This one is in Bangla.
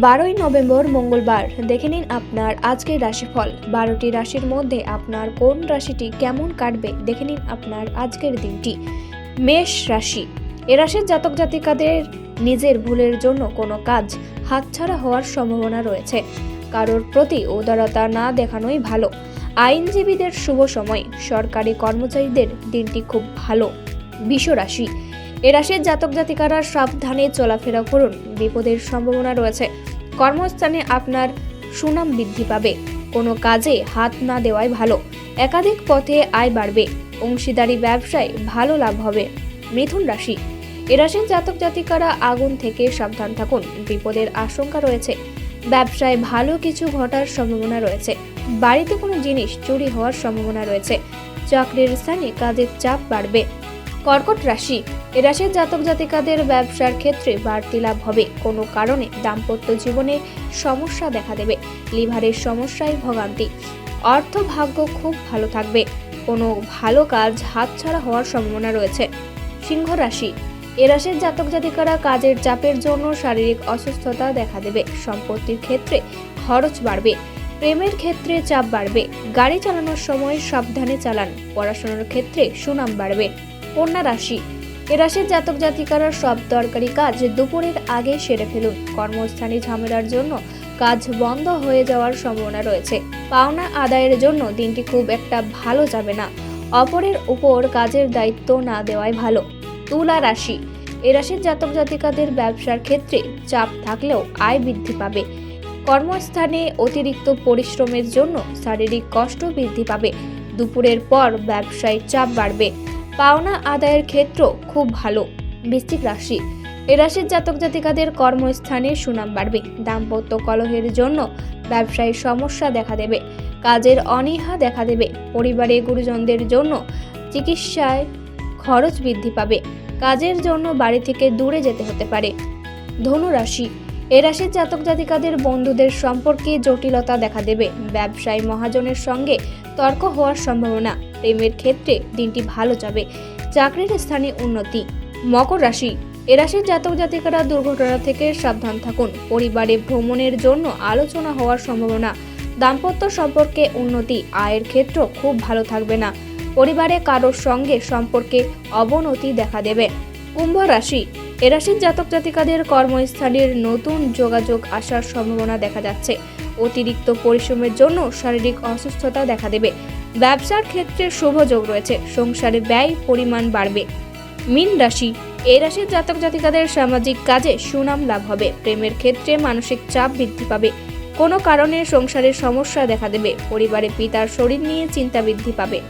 বারোই নভেম্বর মঙ্গলবার। দেখে নিন আপনার আজকের রাশিফল। বারোটি রাশির মধ্যে আপনার কোন রাশিটি কেমন কাটবে? দেখে নিন আপনার আজকের দিনটি। মেষ রাশি। এ রাশির জাতক জাতিকাদের নিজের ভুলের জন্য কোনো কাজ হাতছাড়া হওয়ার সম্ভাবনা রয়েছে। কারোর প্রতি উদারতা না দেখানোই ভালো। আইনজীবীদের শুভ সময়। সরকারি কর্মচারীদের দিনটি খুব ভালো। বিষ রাশি। এ রাশির জাতক জাতিকারা সাবধানে চলাফেরা করুন। বিপদের সম্ভাবনা রয়েছে। কর্মস্থানে আপনার সুনাম বৃদ্ধি পাবে। কোনো কাজে হাত না দেওয়াই ভালো। একাধিক পথে আয় বাড়বে। অংশীদারি ব্যবসায় ভালো লাভ হবে। মিথুন রাশি। এ রাশির জাতক জাতিকারা আগুন থেকে সাবধান থাকুন। বিপদের আশঙ্কা রয়েছে। ব্যবসায় ভালো কিছু ঘটার সম্ভাবনা রয়েছে। বাড়িতে কোনো জিনিস চুরি হওয়ার সম্ভাবনা রয়েছে। চাকরির স্থানে কাজের চাপ বাড়বে। কর্কট রাশি। এ রাশির জাতক জাতিকাদের ব্যবসার ক্ষেত্রে বাড়তি লাভ হবে। কোনো কারণে দাম্পত্য জীবনে সমস্যা দেখা দেবে। লিভারের সমস্যায় ভোগান্তি। অর্থ ভাগ্য খুব ভালো থাকবে। কোনো ভালো কাজ হাতছাড়া হওয়ার সম্ভাবনা রয়েছে। সিংহ রাশি। এ রাশির জাতক জাতিকারা কাজের চাপের জন্য শারীরিক অসুস্থতা দেখা দেবে। সম্পত্তির ক্ষেত্রে খরচ বাড়বে। প্রেমের ক্ষেত্রে চাপ বাড়বে। গাড়ি চালানোর সময় সাবধানে চালান। পড়াশোনার ক্ষেত্রে সুনাম বাড়বে। কন্যা রাশি। রাশির জাতক জাতিকারা সব দরকারি কাজ দুপুরের আগে সেরে ফেলুন। কর্মস্থানে ঝামেলার জন্য কাজ বন্ধ হয়ে যাওয়ার সম্ভাবনা রয়েছে। পাওনা আদায়ের জন্য দিনটি খুব একটা ভালো যাবে না। অপরের উপর কাজের দায়িত্ব না দেওয়াই ভালো। তুলা রাশি। এ রাশির জাতক জাতিকাদের ব্যবসার ক্ষেত্রে চাপ থাকলেও আয় বৃদ্ধি পাবে। কর্মস্থানে অতিরিক্ত পরিশ্রমের জন্য শারীরিক কষ্ট বৃদ্ধি পাবে। দুপুরের পর ব্যবসায় চাপ বাড়বে। পাওনা আদায়ের ক্ষেত্র খুব ভালো। বৃশ্চিক রাশি। এ রাশির জাতক জাতিকাদের কর্মস্থানে সুনাম বাড়বে। দাম্পত্য কলহের জন্য ব্যবসায় সমস্যা দেখা দেবে। কাজের অনীহা দেখা দেবে। পরিবারে গুরুজনদের জন্য চিকিৎসায় খরচ বৃদ্ধি পাবে। কাজের জন্য বাড়ি থেকে দূরে যেতে হতে পারে। ধনু রাশি। এ রাশির জাতক জাতিকাদের বন্ধুদের সম্পর্কে জটিলতা দেখা দেবে। ব্যবসায় মহাজনের সঙ্গে তর্ক হওয়ার সম্ভাবনা। প্রেমের ক্ষেত্রে দিনটি ভালো যাবে। চাকরির স্থানে উন্নতি। মকর রাশি। এ রাশির জাতক জাতিকারা দুর্ঘটনা থেকে সাবধান থাকুন। পরিবারে ভ্রমণের জন্য আলোচনা হওয়ার সম্ভাবনা। দাম্পত্য সম্পর্কে উন্নতি। আয়ের ক্ষেত্র খুব ভালো থাকবে না। পরিবারে কারোর সঙ্গে সম্পর্কে অবনতি দেখা দেবে। কুম্ভ রাশি। এ রাশির জাতক জাতিকাদের কর্মস্থানের নতুন যোগাযোগ আসার সম্ভাবনা দেখা যাচ্ছে। অতিরিক্ত পরিশ্রমের জন্য শারীরিক অসুস্থতা দেখা দেবে। ব্যবসার ক্ষেত্রে শুভযোগ রয়েছে, সংসারে ব্যয় পরিমাণ বাড়বে। মীন রাশি এই রাশির জাতক জাতিকাদের সামাজিক কাজে সুনাম লাভ হবে। প্রেমের ক্ষেত্রে মানসিক চাপ বৃদ্ধি পাবে। কোনো কারণে সংসারের সমস্যা দেখা দেবে। পরিবারে পিতার শরীর নিয়ে চিন্তা বৃদ্ধি পাবে।